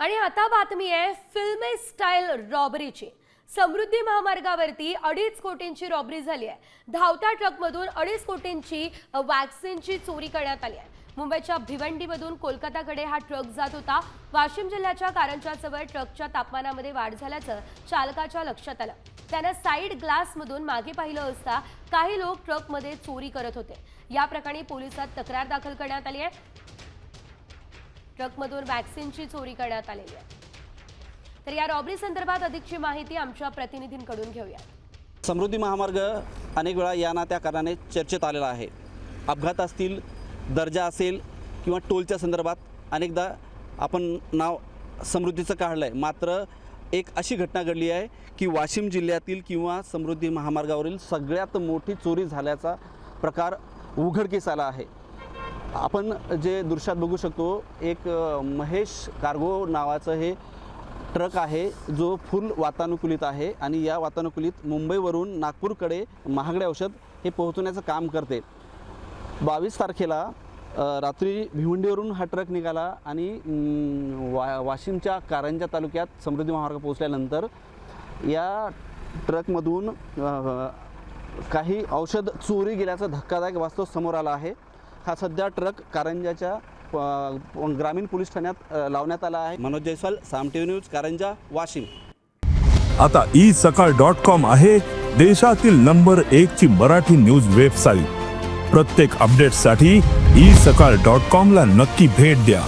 आणि आता बातमी आहे फिल्मी स्टाईल रॉबरीची. समृद्धी महामार्गावरती अडीच कोटींची रॉबरी झाली आहे. धावत्या ट्रकमधून अडीच कोटींची वॅक्सिनची चोरी करण्यात आली आहे. मुंबईच्या भिवंडीमधून कोलकाताकडे हा ट्रक जात होता. वाशिम जिल्ह्याच्या कारंजाजवळ ट्रकच्या तापमानामध्ये वाढ झाल्याचं चालकाच्या लक्षात आलं. त्यानं साईड ग्लासमधून मागे पाहिलं असता काही लोक ट्रकमध्ये चोरी करत होते. या प्रकरणी पोलिसात तक्रार दाखल करण्यात आली आहे. ट्रकमधून वॅक्सिनची चोरी करण्यात आलेली आहे. तर या रॉबरी संदर्भात अधिकची माहिती आमच्या प्रतिनिधींकडून घेऊया समृद्धी महामार्ग अनेक वेळा या ना त्या कारणाने चर्चेत आलेला आहे. अपघात असतील दर्जा असेल किंवा टोलच्या संदर्भात अनेकदा आपण नाव समृद्धीचं काढलं आहे मात्र एक अशी घटना घडली आहे की वाशिम जिल्ह्यातील किंवा समृद्धी महामार्गावरील सगळ्यात मोठी चोरी झाल्याचा प्रकार उघडकीस आला आहे. आपण जे दृश्यात बघू शकतो एक महेश कार्गो नावाचं हे ट्रक आहे जो फुल वातानुकूलित आहे आणि या वातानुकूलित मुंबईवरून नागपूरकडे महागडे औषध हे पोहोचवण्याचं काम करते. बावीस तारखेला रात्री भिवंडीवरून हा ट्रक निघाला आणि वा वाशिमच्या कारंजा तालुक्यात समृद्धी महामार्ग पोहोचल्यानंतर या ट्रकमधून काही औषध चोरी गेल्याचा धक्कादायक वास्तव समोर आला आहे. हा सध्या ट्रक कारंजाच्या ग्रामीण पोलीस ठाण्यात लावण्यात आला आहे. Manoj Jaiswal Saam TV news Karanja Washim. आता ई सकाळ डॉट कॉम आहे देशातील नंबर एक ची मराठी न्यूज वेबसाईट. प्रत्येक अपडेटसाठी ई सकाळ डॉट कॉम ला नक्की भेट द्या.